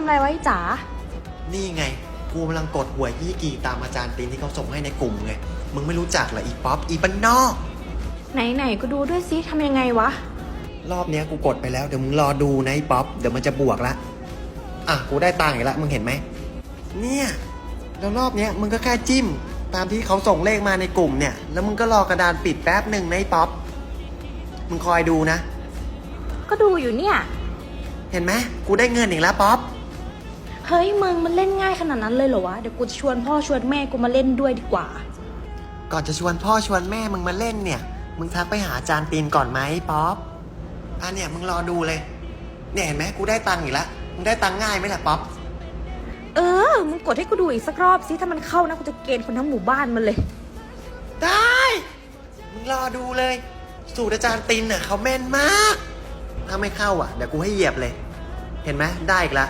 ำอะไรไว้จ๋า นี่ไง กูกำลังกดหวยยี่กี่ตามอาจารย์ตินที่เขาส่งให้ในกลุ่มไง มึงไม่รู้จักเหรออีป๊อปอีบันนอก ไหนๆก็ดูด้วยซิทำยังไงวะ รอบเนี้ยกูกดไปแล้วเดี๋ยวมึงรอดูนะไอ้ป๊อปเดี๋ยวมันจะบวกละ อะกูได้ตังค์อีกแล้วมึงเห็นไหม เนี่ย แล้วรอบเนี้ยมึงก็แค่จิ้ม ตามที่เขาส่งเลขมาในกลุ่มเนี่ย แล้วมึงก็รอกระดานปิดแป๊บหนึ่งนะไอ้ป๊อป มึงคอยดูนะ ก็ดูอยู่เนี่ย เห็นไหมกูได้เงินอีกแล้วป๊อป เฮ้ยมึงมันเล่นง่ายขนาดนั้นเลยเหรอวะ เดี๋ยวกูจะชวนพ่อชวนแม่กูมาเล่นด้วยดีกว่า ก่อนจะชวนพ่อชวนแม่มึงมาเล่นเนี่ย มึงทักไปหาอาจารย์ตีนก่อนไหมป๊อปอะเนี่ยมึงรอดูเลย เนี่ยเห็นไหมกูได้ตังค์อีกแล้วมึงได้ตังค์ง่ายไหมล่ะป๊อป เออ มึงกดให้กูดูอีกสักรอบซิถ้ามันเข้านะกูจะเกณฑ์คนทั้งหมู่บ้านมันเลย ได้ มึงรอดูเลย สูตรอาจารย์ตินเน่ะเขาแม่นมาก ถ้าไม่เข้าอะ เดี๋ยวกูให้เหยียบเลย เห็นไหมได้อีกแล้ว